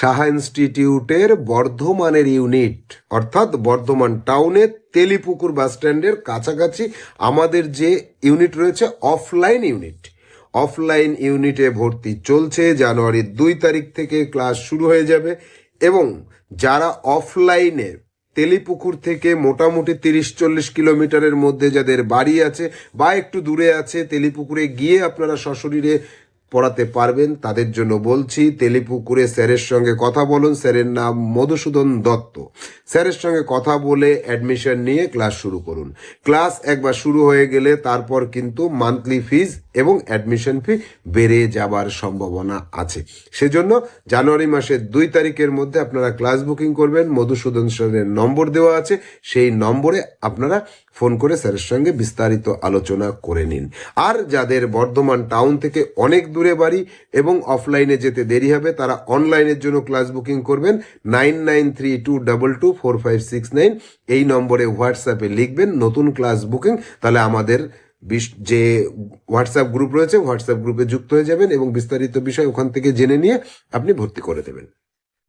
সাহা ইনস্টিটিউটের বর্ধমানের ইউনিট, অর্থাৎ বর্ধমান টাউনের তেলিপুকুর বাস স্ট্যান্ডের কাছাকাছি আমাদের যে ইউনিট রয়েছে, অফলাইন ইউনিট। অফলাইন ইউনিটে ভর্তি চলছে, জানুয়ারির দুই তারিখ থেকে ক্লাস শুরু হয়ে যাবে এবং যারা অফলাইনে তেলিপুকুর থেকে মোটামুটি তিরিশ চল্লিশ কিলোমিটারের মধ্যে যাদের বাড়ি আছে বা একটু দূরে আছে, তেলিপুকুরে গিয়ে আপনারা সশরীরে পড়াতে পারবেন, তাদের জন্য বলছি, তেলিপুকুরে স্যারের সঙ্গে কথা বলুন। স্যারের নাম মধুসূদন দত্ত। স্যারের সঙ্গে কথা বলে অ্যাডমিশন নিয়ে ক্লাস শুরু করুন। ক্লাস একবার শুরু হয়ে গেলে তারপর কিন্তু মান্থলি ফিজ এবং অ্যাডমিশন ফি বেড়ে যাবার সম্ভাবনা আছে। সেজন্য জানুয়ারি মাসের দুই তারিখের মধ্যে আপনারা ক্লাস বুকিং করবেন। মধুসূদন স্যারের নম্বর দেওয়া আছে। সেই নম্বরে আপনারা ফোন করে স্যারের সঙ্গে বিস্তারিত আলোচনা করে নিন। আর যাদের বর্ধমান টাউন থেকে অনেক দূরে বাড়ি এবং অফলাইনে যেতে দেরি হবে, তারা অনলাইনের জন্য ক্লাস বুকিং করবেন। Nine nine three two double two four five six nine এই নম্বরে হোয়াটসঅ্যাপে লিখবেন, নতুন ক্লাস বুকিং তাহলে আমাদের যে হোয়াটসঅ্যাপ গ্রুপ রয়েছে হোয়াটসঅ্যাপ গ্রুপে যুক্ত হয়ে যাবেন এবং বিস্তারিত বিষয় ওখান থেকে জেনে নিয়ে আপনি ভর্তি করে দেবেন।